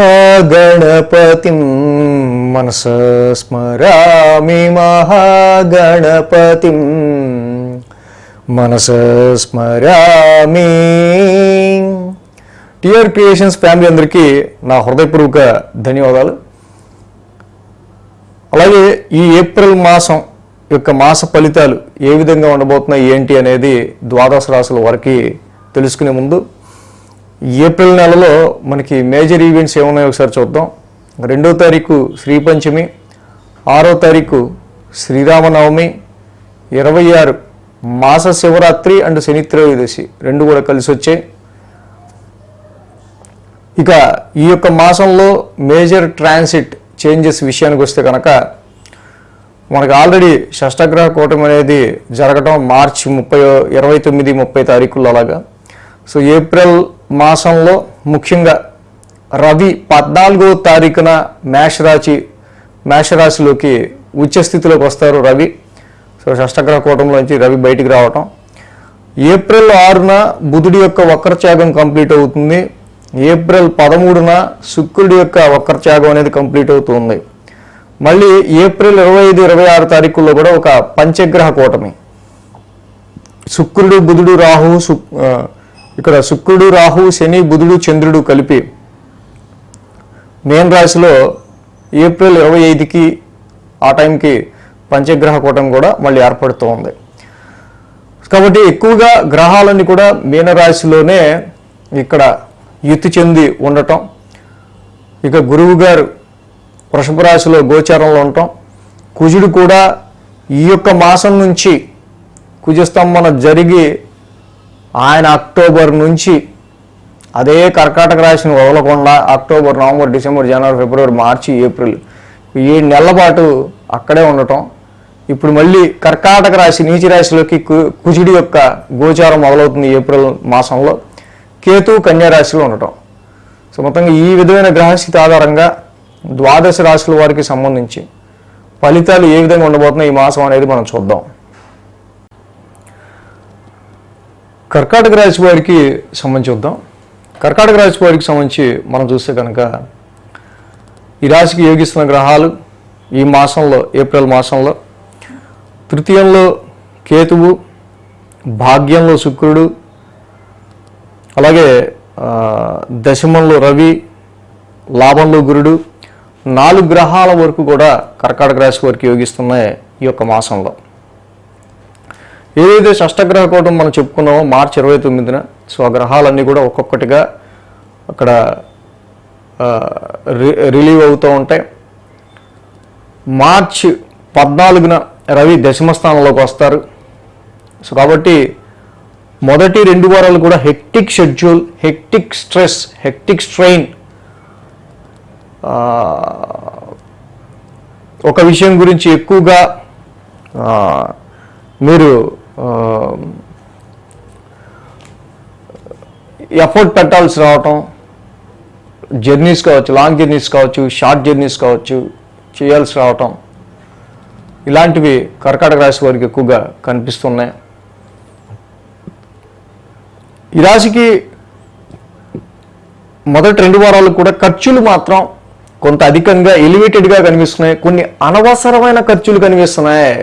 మహాగణపతి మనస స్మరామి మహాగణపతి మనస స్మరామి. టిఆర్ క్రియేషన్స్ ఫ్యామిలీ అందరికీ నా హృదయపూర్వక ధన్యవాదాలు. అలాగే ఈ ఏప్రిల్ మాసం యొక్క మాస ఫలితాలు ఏ విధంగా ఉండబోతున్నాయి ఏంటి అనేది ద్వాదశ రాశుల వరకు తెలుసుకునే ముందు ఏప్రిల్ నెలలో మనకి మేజర్ ఈవెంట్స్ ఏమున్నాయో ఒకసారి చూద్దాం. రెండో తారీఖు శ్రీ పంచమి ఆరో తారీఖు శ్రీరామనవమి ఇరవై ఆరు మాస శివరాత్రి అండ్ శని త్రయోదశి రెండు కూడా కలిసి వచ్చాయి. ఇక ఈ యొక్క మాసంలో మేజర్ ట్రాన్సిట్ చేంజెస్ విషయానికి వస్తే కనుక మనకు ఆల్రెడీ షష్టగ్రహ కూటమి అనేది జరగటం మార్చి ముప్పై ఇరవై తొమ్మిది ముప్పై తారీఖుల్లో అలాగా. సో ఏప్రిల్ మాసంలో ముఖ్యంగా రవి పద్నాలుగో తారీఖున మేషరాశి మేషరాశిలోకి ఉచ్చస్థితిలోకి వస్తారు రవి. సో షష్టగ్రహ కూటంలోంచి రవి బయటికి రావటం. ఏప్రిల్ ఆరున బుధుడి యొక్క వక్రత్యాగం కంప్లీట్ అవుతుంది. ఏప్రిల్ పదమూడున శుక్రుడి యొక్క వక్రత్యాగం అనేది కంప్లీట్ అవుతుంది. మళ్ళీ ఏప్రిల్ ఇరవై ఐదు ఇరవై ఆరు తారీఖుల్లో కూడా ఒక పంచగ్రహ కూటమి. శుక్రుడు బుధుడు రాహు శుక్ ఇక్కడ శుక్రుడు రాహు శని బుధుడు చంద్రుడు కలిపి మేన్ రాశిలో ఏప్రిల్ ఇరవై ఐదుకి ఆ టైంకి పంచగ్రహ కూటం కూడా మళ్ళీ ఏర్పడుతూ ఉంది. కాబట్టి ఎక్కువగా గ్రహాలన్నీ కూడా మీనరాశిలోనే ఇక్కడ యుతి చెంది ఉండటం ఇక గురువు గారు వృషభ రాశిలో గోచారంలో ఉండటం కుజుడు కూడా ఈ యొక్క మాసం నుంచి కుజస్తంభన జరిగి ఆయన అక్టోబర్ నుంచి అదే కర్కాటక రాశిని వదలకుండా అక్టోబర్ నవంబర్ డిసెంబర్ జనవరి ఫిబ్రవరి మార్చి ఏప్రిల్ ఈ నెలల పాటు అక్కడే ఉండటం. ఇప్పుడు మళ్ళీ కర్కాటక రాశి నీచి రాశిలోకి కు- కుజుడి యొక్క గోచారం మొదలవుతుంది ఏప్రిల్ మాసంలో. కేతు కన్యా రాశిలో ఉండటం. సో మొత్తంగా ఈ విధమైన గ్రహస్థితి ఆధారంగా ద్వాదశ రాశుల వారికి సంబంధించి ఫలితాలు ఏ విధంగా ఉండబోతున్నాయి ఈ మాసం అనేది మనం చూద్దాం. కర్కాటక రాశి వారికి సంబంధించి చూద్దాం. కర్కాటక రాశి వారికి సంబంధించి మనం చూస్తే కనుక ఈ రాశికి యోగిస్తున్న గ్రహాలు ఈ మాసంలో ఏప్రిల్ మాసంలో తృతీయంలో కేతువు భాగ్యంలో శుక్రుడు అలాగే దశమంలో రవి లాభంలో గురుడు నాలుగు గ్రహాల వరకు కూడా కర్కాటక రాశి వారికి యోగిస్తున్నాయి ఈ యొక్క మాసంలో. ఏదైతే షష్టగ్రహ కోటం మనం చెప్పుకున్నామో మార్చి ఇరవై తొమ్మిదిన సో ఆ గ్రహాలన్నీ కూడా ఒక్కొక్కటిగా అక్కడ రి- రిలీవ్ అవుతూ ఉంటాయి. మార్చ్ పద్నాలుగున రవి దశమ స్థానంలోకి వస్తారు. సో కాబట్టి మొదటి రెండు వారాలు కూడా hectic schedule hectic stress hectic strain. ఒక విషయం గురించి ఎక్కువగా మీరు ఎఫర్ట్ పెట్టాల్సి రావటం జర్నీస్ కావచ్చు లాంగ్ జర్నీస్ కావచ్చు షార్ట్ జర్నీస్ కావచ్చు చేయాల్సి రావటం ఇలాంటివి కర్కాటక రాశి వారికి ఎక్కువగా కనిపిస్తున్నాయి. ఈ రాశికి మొదటి రెండు వారాలు కూడా ఖర్చులు మాత్రం కొంత అధికంగా ఎలివేటెడ్గా కనిపిస్తున్నాయి. కొన్ని అనవసరమైన ఖర్చులు కనిపిస్తున్నాయి.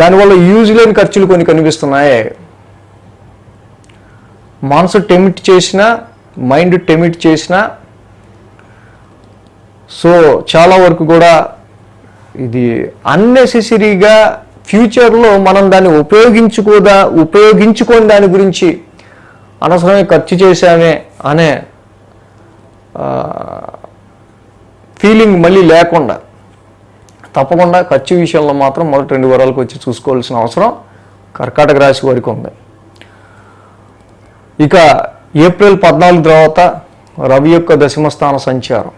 దానివల్ల యూజ్ లేని ఖర్చులు కొన్ని కనిపిస్తున్నాయి. మనసు టెమిట్ చేసినా మైండ్ టెమిట్ చేసినా సో చాలా వరకు కూడా ఇది అన్నెసెసరీగా ఫ్యూచర్లో మనం దాన్ని ఉపయోగించుకోదా ఉపయోగించుకొని దాని గురించి అనవసరమే ఖర్చు చేశామే అనే ఫీలింగ్ మళ్ళీ లేకుండా తప్పకుండా ఖర్చు విషయంలో మాత్రం మొదటి రెండు వారాలకు వచ్చి చూసుకోవాల్సిన అవసరం కర్కాటక రాశి వారికి ఉంది. ఇక ఏప్రిల్ పద్నాలుగు తర్వాత రవి యొక్క దశమ స్థాన సంచారం.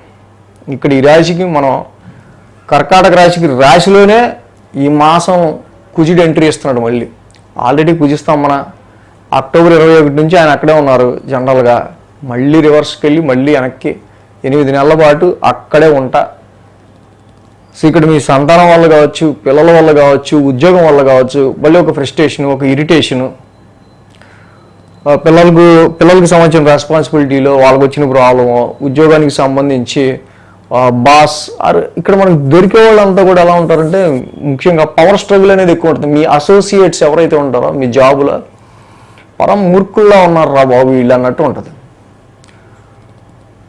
ఇక్కడ ఈ రాశికి మనం కర్కాటక రాశికి రాశిలోనే ఈ మాసం కుజుడు ఎంట్రీ ఇస్తున్నాడు మళ్ళీ. ఆల్రెడీ కుజిస్తాం మన అక్టోబర్ ఇరవై ఒకటి నుంచి ఆయన అక్కడే ఉన్నారు జనరల్గా. మళ్ళీ రివర్స్కి వెళ్ళి మళ్ళీ వెనక్కి ఎనిమిది నెలల పాటు అక్కడే ఉంటా. సో ఇక్కడ మీ సంతానం వల్ల కావచ్చు పిల్లల వల్ల కావచ్చు ఉద్యోగం వల్ల కావచ్చు మళ్ళీ ఒక ఫ్రస్ట్రేషన్ ఒక ఇరిటేషను పిల్లలకు పిల్లలకు సంబంధించిన రెస్పాన్సిబిలిటీలో వాళ్ళకి వచ్చిన ప్రాబ్లమ్ ఉద్యోగానికి సంబంధించి బాస్ ఆర్ ఇక్కడ మనకు దొరికే వాళ్ళంతా కూడా ఎలా ఉంటారంటే ముఖ్యంగా పవర్ స్ట్రగుల్ అనేది ఎక్కువ ఉంటుంది. మీ అసోసియేట్స్ ఎవరైతే ఉంటారో మీ జాబులో పరం మూర్ఖుల్లా ఉన్నారు రా బాబు వీళ్ళు అన్నట్టు ఉంటుంది.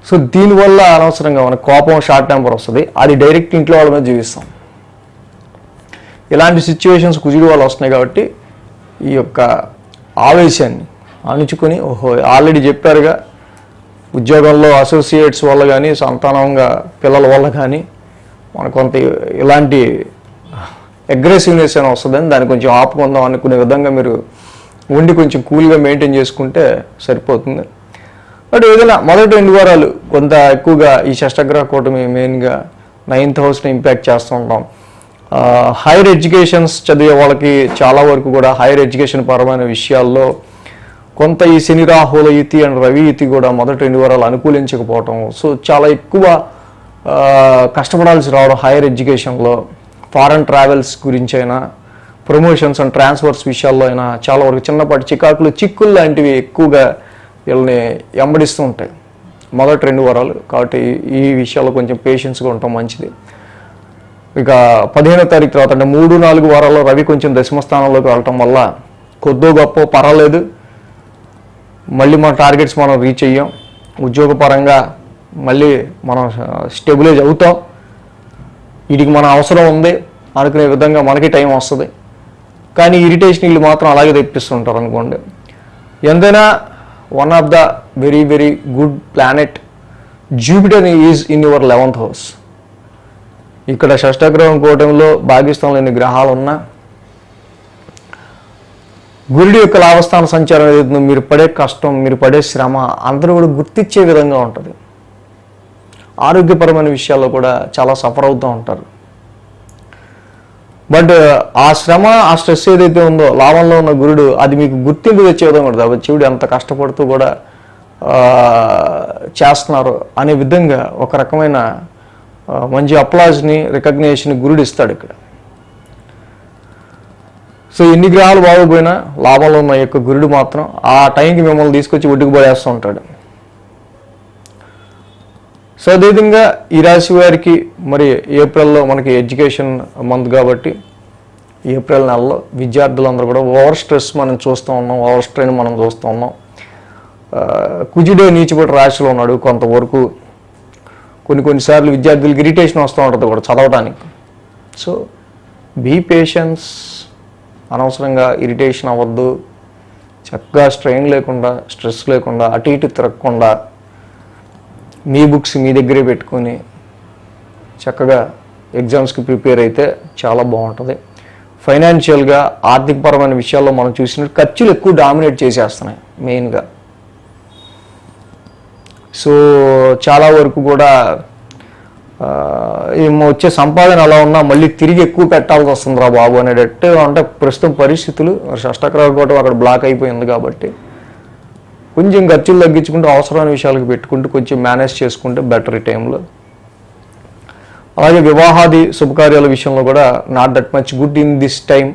సో దీనివల్ల అనవసరంగా మనకు కోపం షార్ట్ టెంపర్ వస్తుంది. అది డైరెక్ట్ ఇంట్లో వాళ్ళ మీద జీవిస్తాం. ఇలాంటి సిచ్యువేషన్స్ కుజుడు వాళ్ళు వస్తున్నాయి కాబట్టి ఈ యొక్క ఆవేశాన్ని అణుచుకొని ఓహో ఆల్రెడీ చెప్పారుగా ఉద్యోగంలో అసోసియేట్స్ వల్ల కానీ సంతానంగా పిల్లల వల్ల కానీ మనకు కొంత ఇలాంటి అగ్రెసివ్నెస్ అని వస్తుందని దాన్ని కొంచెం ఆపుకుందాం అనుకునే విధంగా మీరు ఉండి కొంచెం కూల్గా మెయింటైన్ చేసుకుంటే సరిపోతుంది. బట్ ఏదైనా మొదటి రెండు వారాలు కొంత ఎక్కువగా ఈ షష్టగ్రహ కూటమి మెయిన్గా నైన్త్ హౌస్ని ఇంపాక్ట్ చేస్తూ ఉంటాం. హైయర్ ఎడ్యుకేషన్స్ చదివే వాళ్ళకి చాలా వరకు కూడా హైయర్ ఎడ్యుకేషన్ పరమైన విషయాల్లో కొంత ఈ శని రాహుల యుతి అండ్ రవి యుతి కూడా మొదటి రెండు వారాలు అనుకూలించకపోవటం. సో చాలా ఎక్కువ కష్టపడాల్సి రావడం హైయర్ ఎడ్యుకేషన్లో. ఫారెన్ ట్రావెల్స్ గురించి అయినా ప్రమోషన్స్ అండ్ ట్రాన్స్ఫర్స్ విషయాల్లో అయినా చాలా వరకు చిన్నపాటి చికాకులు చిక్కులు లాంటివి ఎక్కువగా వీళ్ళని వెంబడిస్తూ ఉంటాయి. మొదటి రెండు వారాలు కాబట్టి ఈ విషయాల్లో కొంచెం పేషెన్స్గా ఉండటం మంచిది. ఇక పదిహేనో తారీఖు తర్వాత అంటే మూడు నాలుగు వారాల్లో రవి కొంచెం దశమ స్థానంలోకి వెళ్ళటం వల్ల కొద్దో గొప్ప పర్వాలేదు. మళ్ళీ మన టార్గెట్స్ మనం రీచ్ అయ్యాం. ఉద్యోగపరంగా మళ్ళీ మనం స్టెబిలైజ్ అవుతాం. వీటికి మన అవసరం ఉంది. అనుకునే విధంగా మనకి టైం వస్తుంది. కానీ ఇరిటేషన్ వీళ్ళు మాత్రం అలాగే తెప్పిస్తుంటారు అనుకోండి. ఎంతైనా one of the very very good planet Jupiter is in your eleventh house ఇక్కడ షష్టగ్రహం కూటమిలో భాగ్యస్థానంలో ఎన్ని గ్రహాలు ఉన్నా గురుడి యొక్క లాభస్థాన సంచారం ఏదైతుందో మీరు పడే కష్టం మీరు పడే శ్రమ అందరూ కూడా గుర్తించే విధంగా ఉంటుంది. ఆరోగ్యపరమైన విషయాల్లో కూడా చాలా సఫర్ అవుతూ ఉంటారు. బట్ ఆ శ్రమ ఆ స్ట్రెస్ ఏదైతే ఉందో లాభంలో ఉన్న గురుడు అది మీకు గుర్తింపు తెచ్చే విధంగా ఉంటుంది. శివుడు ఎంత కష్టపడుతూ కూడా చేస్తున్నారు అనే విధంగా ఒక రకమైన మంచి అప్లాజ్ని రికగ్నేషన్ గురుడు ఇస్తాడు ఇక్కడ. సో ఎన్ని గ్రహాలు బాగోపోయినా లాభంలో ఉన్న యొక్క గురుడు మాత్రం ఆ టైంకి మిమ్మల్ని తీసుకొచ్చి ఒడ్డుకు పడేస్తూ ఉంటాడు. సో అదేవిధంగా ఈ రాశి వారికి మరి ఏప్రిల్లో మనకి ఎడ్యుకేషన్ మంత్ కాబట్టి ఏప్రిల్ నెలలో విద్యార్థులందరూ కూడా ఓవర్ స్ట్రెస్ మనం చూస్తూ ఉన్నాం ఓవర్ స్ట్రెయిన్ మనం చూస్తూ ఉన్నాం. కుజుడే నీచిపడి రాశిలో ఉన్నాడు కొంతవరకు. కొన్ని కొన్నిసార్లు విద్యార్థులకు ఇరిటేషన్ వస్తూ ఉంటుంది కూడా చదవడానికి సో బీ పేషెన్స్ అనవసరంగా ఇరిటేషన్ అవ్వద్దు. చక్కగా స్ట్రెయిన్ లేకుండా స్ట్రెస్ లేకుండా అటు ఇటు తిరగకుండా మీ బుక్స్ మీ దగ్గరే పెట్టుకొని చక్కగా ఎగ్జామ్స్కి ప్రిపేర్ అయితే చాలా బాగుంటుంది. ఫైనాన్షియల్గా ఆర్థికపరమైన విషయాల్లో మనం చూసినట్టు ఖర్చులు ఎక్కువ డామినేట్ చేసేస్తున్నాయి మెయిన్గా. సో చాలా వరకు కూడా ఏమో వచ్చే సంపాదన అలా ఉన్నా మళ్ళీ తిరిగి ఎక్కువ పెట్టాల్సి వస్తుందిరా బాబు అనేటట్టు అంటే ప్రస్తుతం పరిస్థితులు షష్టగ్రహ కూడా అక్కడ బ్లాక్ అయిపోయింది కాబట్టి కొంచెం ఖర్చులు తగ్గించుకుంటూ అవసరమైన విషయాలకు పెట్టుకుంటూ కొంచెం మేనేజ్ చేసుకుంటే బెటర్ ఈ టైంలో అలాగే వివాహాది శుభకార్యాల విషయంలో కూడా not that much good in this time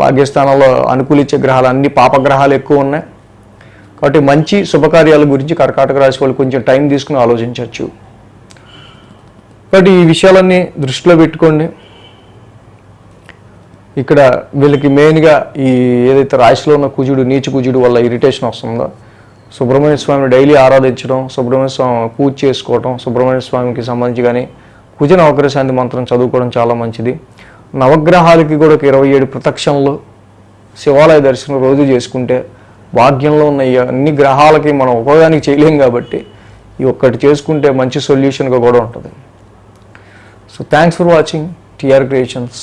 భాగ్యస్థానంలో అనుకూలించే గ్రహాలు అన్ని పాపగ్రహాలు ఎక్కువ ఉన్నాయి. కాబట్టి మంచి శుభకార్యాల గురించి కర్కాటక రాశి వాళ్ళు కొంచెం టైం తీసుకుని ఆలోచించవచ్చు. కాబట్టి ఈ విషయాలన్నీ దృష్టిలో పెట్టుకోండి. ఇక్కడ వీళ్ళకి మెయిన్గా ఈ ఏదైతే రాశిలో ఉన్న కుజుడు నీచు కుజుడు వల్ల ఇరిటేషన్ వస్తుందో సుబ్రహ్మణ్య స్వామిని డైలీ ఆరాధించడం సుబ్రహ్మణ్య స్వామి పూజ చేసుకోవడం సుబ్రహ్మణ్య స్వామికి సంబంధించి కానీ కుజ నవగ్రహశాంతి మంత్రం చదువుకోవడం చాలా మంచిది. నవగ్రహాలకి కూడా ఒక ఇరవై ఏడు ప్రత్యక్షంలో శివాలయ దర్శనం రోజు చేసుకుంటే భాగ్యంలో ఉన్న అన్ని గ్రహాలకి మనం ఉపయోగానికి చేయలేం కాబట్టి ఈ ఒక్కటి చేసుకుంటే మంచి సొల్యూషన్గా కూడా ఉంటుంది. So thanks for watching TR creations